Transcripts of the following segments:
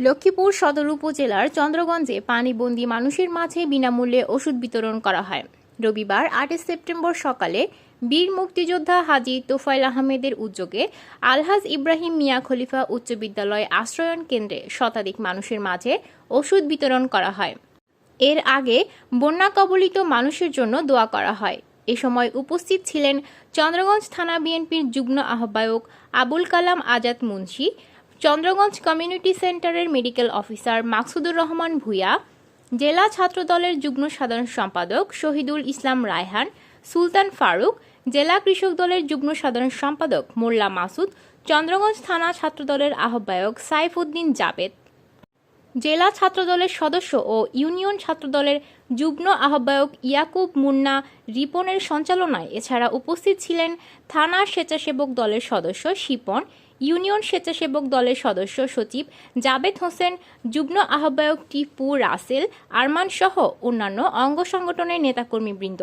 লক্ষ্মীপুর সদর উপজেলার চন্দ্রগঞ্জে পানিবন্দী মানুষের মাঝে বিনামূল্যে ওষুধ বিতরণ করা হয়। রবিবার আটই সেপ্টেম্বর সকালে বীর মুক্তিযোদ্ধা হাজী তোফাইল আহমেদের উদ্যোগে আলহাজ ইব্রাহিম মিয়া খলিফা উচ্চ বিদ্যালয় আশ্রয়ন কেন্দ্রে শতাধিক মানুষের মাঝে ওষুধ বিতরণ করা হয়। এর আগে বন্যা কবলিত মানুষের জন্য দোয়া করা হয়। এ সময় উপস্থিত ছিলেন চন্দ্রগঞ্জ থানা বিএনপির যুগ্ম আহ্বায়ক আবুল কালাম আজাদ মুন্সি চন্দ্রগঞ্জ কমিউনিটি সেন্টারের মেডিকেল অফিসার মাকসুদুর রহমান ভূঁইয়া, জেলা ছাত্রদলের যুগ্ম সাধারণ সম্পাদক শহীদুল ইসলাম রায়হান, সুলতান ফারুক, জেলা কৃষক দলের যুগ্ম সাধারণ সম্পাদক মোল্লা মাসুদ, চন্দ্রগঞ্জ থানা ছাত্রদলের আহ্বায়ক সাইফুদ্দিন জাবেদ। জেলা ছাত্রদলের সদস্য ও ইউনিয়ন ছাত্রদলের যুগ্ম আহ্বায়ক ইয়াকুব মুন্না রিপনের সঞ্চালনায় এছাড়া উপস্থিত ছিলেন থানা স্বেচ্ছাসেবক দলের সদস্য শিপন ইউনিয়ন স্বেচ্ছাসেবক দলের সদস্য সচিব জাবেদ হোসেন, যুগ্ম আহ্বায়ক টিপু রাসেল, আরমান সহ অন্যান্য অঙ্গ সংগঠনের নেতাকর্মীবৃন্দ।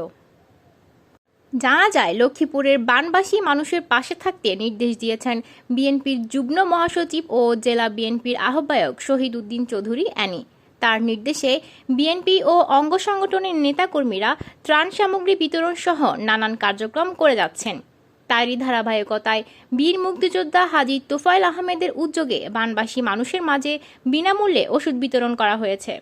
জানা যায়, লক্ষ্মীপুরের বানবাসী মানুষের পাশে থাকতে নির্দেশ দিয়েছেন বিএনপির যুগ্ম মহাসচিব ও জেলা বিএনপির আহ্বায়ক শহীদ উদ্দিন চৌধুরী অ্যানি। তার নির্দেশে বিএনপি ও অঙ্গ সংগঠনের নেতাকর্মীরা ত্রাণ সামগ্রী বিতরণ সহ নানান কার্যক্রম করে যাচ্ছেন। তারই ধারাবাহিকতায়। বীর মুক্তিযোদ্ধা হাজী তোফায়েল আহমেদের উদ্যোগে বানবাসী মানুষের মাঝে বিনামূল্যে ওষুধ বিতরণ করা হয়েছে।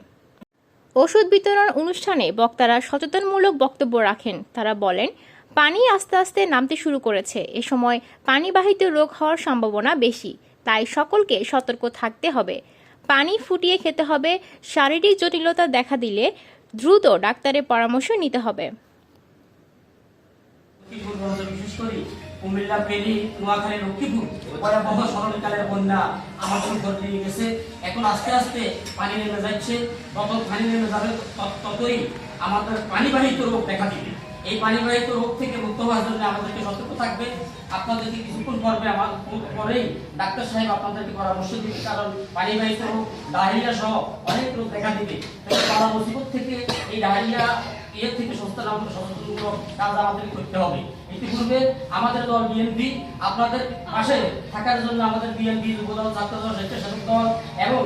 ওষুধ বিতরণ অনুষ্ঠানে বক্তারা সচেতনমূলক বক্তব্য রাখেন। তারা বলেন, পানি আস্তে আস্তে নামতে শুরু করেছে। এ সময় পানিবাহিত রোগ হওয়ার সম্ভাবনা বেশি। তাই সকলকে সতর্ক থাকতে হবে। পানি ফুটিয়ে খেতে হবে। শারীরিক জটিলতা দেখা দিলে দ্রুত ডাক্তারের পরামর্শ নিতে হবে। করে কুমিল্লা ফেরি নোয়াখালী, লক্ষ্মীপুর ভয়াবহ স্মরণকালের বন্যা আমাদের উপর দিয়ে গেছে। এখন আস্তে আস্তে পানি নেমে যাচ্ছে। তত পানি নেমে যাবে তত- ততই আমাদের পানিবাহিত রোগ দেখা দিবে। এই পানিবাহিত রোগ থেকে মুক্ত হওয়ার জন্য আমাদেরকে সতর্ক থাকবে। আপনাদেরকে কিছুক্ষণ পর্বে আমার পরেই ডাক্তার সাহেব আপনাদেরকে পরামর্শ দিবে, কারণ পানিবাহিত রোগ, ডায়রিয়া সহ অনেক রোগ দেখা দিবে। তারা মুসিবত থেকে এই ডায়রিয়া এর থেকে সস্তা নাম সচেতনমূলক কাজ আমাদের করতে হবে। ইতিপূর্বে আমাদের দল বিএনপি আপনাদের পাশে থাকার জন্য আমাদের বিএনপি যুবদল, ছাত্রদল, স্বেচ্ছাসেবক দল এবং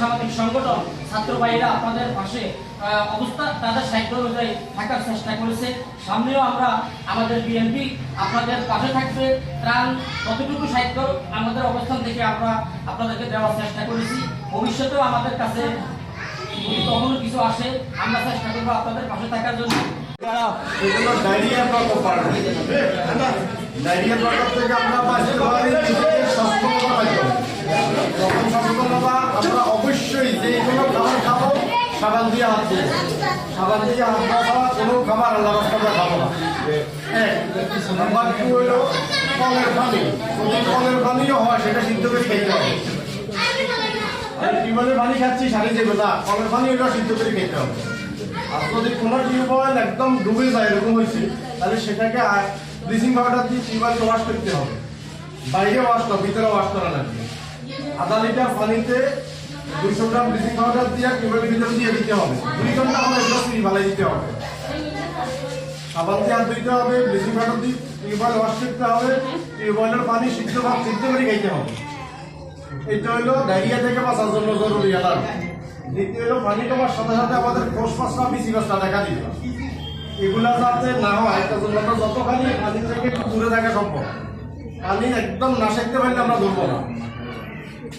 সামাজিক সংগঠন, ছাত্র ভাইরা আপনাদের পাশে অবস্থা তাদের সাহিত্য অনুযায়ী থাকার চেষ্টা করেছে। সামনেও আমরা আমাদের বিএনপি আপনাদের পাশে থাকবে। ত্রাণ, কতটুকু সাহিত্য আমাদের অবস্থান থেকে আমরা আপনাদেরকে দেওয়ার চেষ্টা করেছি। ভবিষ্যতেও আমাদের কাছে যদি কখনো কিছু আসে, আমরা চেষ্টা করব আপনাদের পাশে থাকার জন্য। ডায়রিয়া প্রকোপ ডায়রিয়া থেকে আমরা বাঁচতে পারি নিজেকে সচেতন রাখতে হবে। যখন সচেতন হবা আমরা অবশ্যই যে কোনো খাবার খাব সাবান দিয়ে হাত দিয়ে সাবান দিয়ে না খাওয়া কোনো খাবার আল্লাহ না। নাম্বার টু হলো? কলের পানি। কলের পানিও হয়, সেটা সিদ্ধ করে খেতে হবে। টিউবওয়েলের পানি খাচ্ছি সারি যাবে না কলের পানি ওটা সিদ্ধ করে খেতে হবে। আর যদি কোনো টিউবওয়েল একদম ডুবে যায়, এরকম হয়েছে, তাহলে সেটাকে ব্লিচিং পাউডার দিয়ে টিউবওয়েলকে ওয়াশ করতে হবে। বাইরে ওয়াশ করা, ভিতরে ওয়াশ করা লাগবে। আধা লিটার পানিতে দুইশো গ্রাম ব্লিচিং পাউডার দিয়ে টিউবওয়েলের ভিতরে দিয়ে দিতে হবে? দুই ঘণ্টা হলে এগুলো ফ্রি ভালো দিতে হবে। সাবান দিয়ে ধুইতে হবে ব্লিচিং পাউডার দিয়ে টিউবওয়েল ওয়াশ করতে হবে টিউবওয়েলের পানি সিদ্ধ ভাব সিদ্ধ করে খাইতে হবে। এটা হলো ডায়রিয়া থেকে বাঁচার জন্য জরুরি অ্যালার্ম দ্বিতীয় হলো পানি কমার সাথে সাথে আমাদের কোষ পাসটা পিসি পাসটা দেখা দিবে এগুলা যাতে না হয় তার জন্য আমরা যতখানি পানি থেকে একটু দূরে থাকা সম্ভব। পানি একদম না সেঁকতে পারলে আমরা ধরবো না।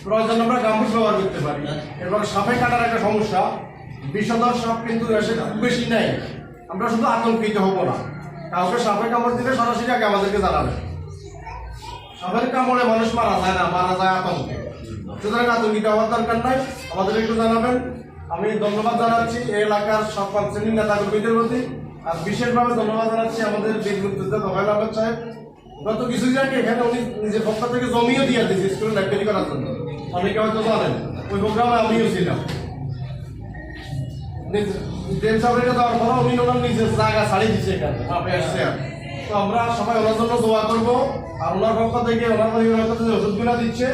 প্রয়োজন আমরা গাম্বুজ ব্যবহার করতে পারি। এবং সাপে কাটার একটা সমস্যা, বিষধর সাপ কিন্তু এসে খুব বেশি নেই আমরা শুধু আতঙ্কিত হব না। কাউকে সাপে কামড় দিলে সরাসরি আগে আমাদেরকে জানাবে সাপের কামড়ে মানুষ মারা যায় না, মারা যায় আতঙ্কে। সুতরাং আতঙ্কিত হওয়ার দরকার নাই। আমাদের একটু জানাবেন। আমি ধন্যবাদ জানাচ্ছি এলাকার সকল শ্রেণির নেতা কর্মীদের প্রতি। আর বিশেষভাবে ধন্যবাদ জানাচ্ছি আমাদের বীর মুক্তিযোদ্ধা তোফায়েল আহমেদ সাহেব। গত কিছুদিন আগে এখানে উনি নিজের পক্ষ থেকে জমিও দিয়ে দিয়েছে স্কুলে লাইব্রেরি করার জন্য। অনেকে হয়তো জানেন, ওই প্রোগ্রামে আমিও ছিলাম। আমরা সবাই ওনার জন্য দোয়া করব, আর ওনার পক্ষ থেকে, ওনার পরিবারের পক্ষ থেকে ওষুধগুলো দিচ্ছে।